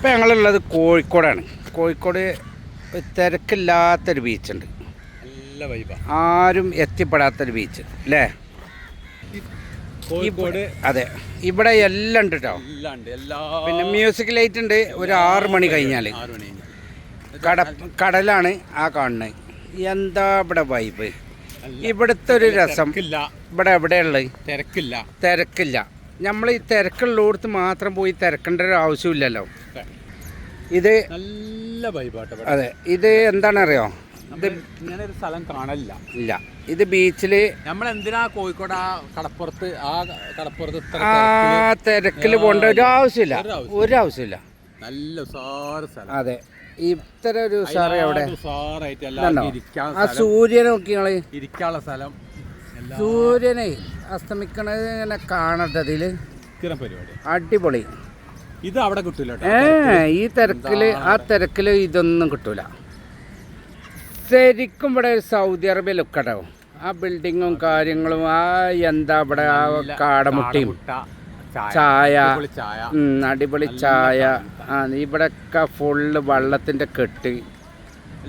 ഇപ്പം ഞങ്ങളുള്ളത് കോഴിക്കോടാണ്. കോഴിക്കോട് തിരക്കില്ലാത്തൊരു ബീച്ചുണ്ട് നല്ല വൈബാ ആരും എത്തിപ്പെടാത്തൊരു ബീച്ച് അല്ലേ കോഴിക്കോട് അതെ. ഇവിടെ എല്ലാം ഉണ്ട് കേട്ടോ പിന്നെ മ്യൂസിക് ലൈറ്റ് ഉണ്ട്. ഒരു ആറ് മണി കഴിഞ്ഞാൽ കട കടലാണ് ആ കാണുന്നത് എന്താ ഇവിടെ വൈബ് ഇവിടുത്തെ ഒരു രസം. ഇവിടെ എവിടെയുള്ളത് തിരക്കില്ല. തിരക്കില്ല. നമ്മൾ ഈ തിരക്കുള്ളിടത്ത് മാത്രം പോയി തിരക്കേണ്ട ഒരു ആവശ്യമില്ലല്ലോ. ഇത് നല്ല വൈബാട്ടോ. അതെ ഇത് എന്താണെന്നറിയോ ഇത് ഇങ്ങനൊരു സ്ഥലം കാണലില്ല. ഇല്ല. ഇത് ബീച്ചിൽ നമ്മൾ എന്തിനാ കോഴിക്കോട് ആ കടപ്പുറത്ത് ആ കടപ്പുറത്ത് ആ തിരക്കിൽ പോകേണ്ട ഒരു ആവശ്യമില്ല. ഒരു ആവശ്യമില്ല. നല്ല ഉസാറ് സ്ഥലം. അതെ. ഇത്ര ഒരു സാറേ അവിടെ. ആ സൂര്യനെ നോക്കി ഇരിക്കാനുള്ള സ്ഥലം. സൂര്യനെ അസ്തമിക്കണത് ഇങ്ങനെ കാണട്ടതിൽ സ്ഥിരം പരിപാടി. അടിപൊളി. ഇത് അവിടെ കിട്ടൂല ഏ ഈ തിരക്കിൽ ആ തിരക്കിൽ ഇതൊന്നും കിട്ടൂല. ശരിക്കും ഇവിടെ ഒരു സൗദി അറേബ്യ ലുക്കടാവും. ആ ബിൽഡിങ്ങും കാര്യങ്ങളും ആ എന്താ ഇവിടെ ആ കാടമുട്ടിയും. ചായ ഉം, അടിപൊളി ചായ. ആ ഇവിടെയൊക്കെ ഫുള്ള് വള്ളത്തിന്റെ കെട്ട്.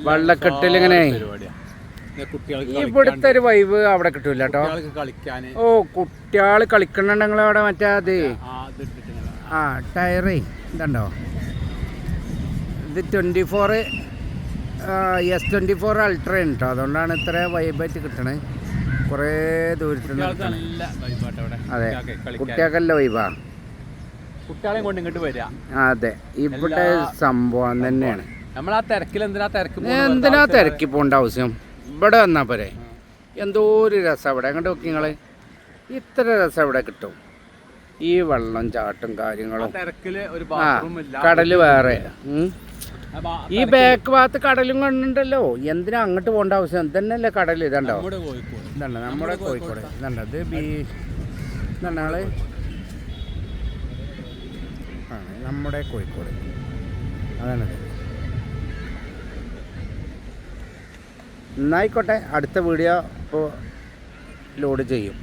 വള്ളക്കെട്ടിലിങ്ങനെ പരിപാടിയാ. ഇവിടുത്തെ ഒരു വൈബ് അവിടെ കിട്ടൂല കേട്ടോ ഓ കുട്ടികൾ കളിക്കണുണ്ടെങ്കിൽ അവിടെ മറ്റേ അത്? ആ ടയറേ. ഇതുണ്ടോ? ഇത് twenty four S twenty four ultra കേട്ടോ അതുകൊണ്ടാണ് ഇത്ര വൈബായിട്ട് കിട്ടണേ. കുറേ അവിടെ. അതെ. കുട്ടികൾക്കല്ല വൈബാ കുട്ടികളെയും കൊണ്ട് ഇങ്ങോട്ട് വരിക അതെ. ഇവിടെ സംഭവം തന്നെയാണ്. നമ്മൾ ആ തിരക്കിൽ എന്തിനാ തിരക്ക്? എന്തിനാ തിരക്കി പോകേണ്ട ആവശ്യം? ഇവിടെ വന്നാൽ പോരെ. എന്തോ ഒരു രസം അവിടെ അങ്ങോട്ട് നോക്കി നിങ്ങൾ ഇത്ര രസം അവിടെ കിട്ടും. ഈ വെള്ളം ചാട്ടും കാര്യങ്ങളും. ആ കടൽ വേറെ. ഈ ബാക്ക് ഭാഗത്ത് കടലും കണ്ടുണ്ടല്ലോ എന്തിനാ അങ്ങോട്ട് പോകേണ്ട ആവശ്യം? ഇതന്നെയല്ലേ കടൽ ഇതുണ്ടോ? നമ്മുടെ കോഴിക്കോട്. ഇതുണ്ട് നമ്മുടെ കോഴിക്കോട്. ഇതുണ്ട് ഇത് ബീ ഇതുണ്ട് ആൾ. ആണ് നമ്മുടെ കോഴിക്കോട്. അതാണത് എന്നായിക്കോട്ടെ അടുത്ത വീഡിയോ ഇപ്പോൾ ലോഡ് ചെയ്യും.